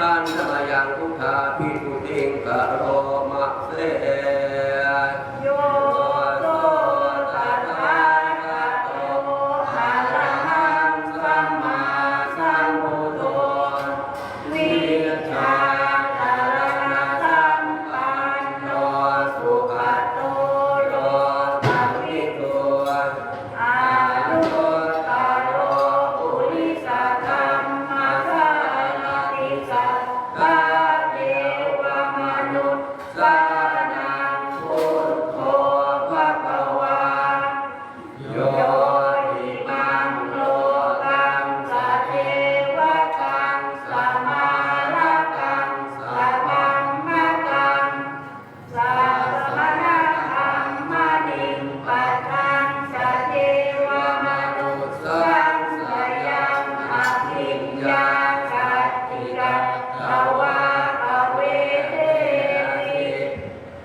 การทมายังทุกขาพิทุติงกะโร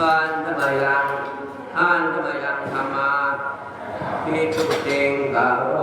ทานทั้งหลายังท่านทั้งยยังธรรมาที่สุดเจงกาโร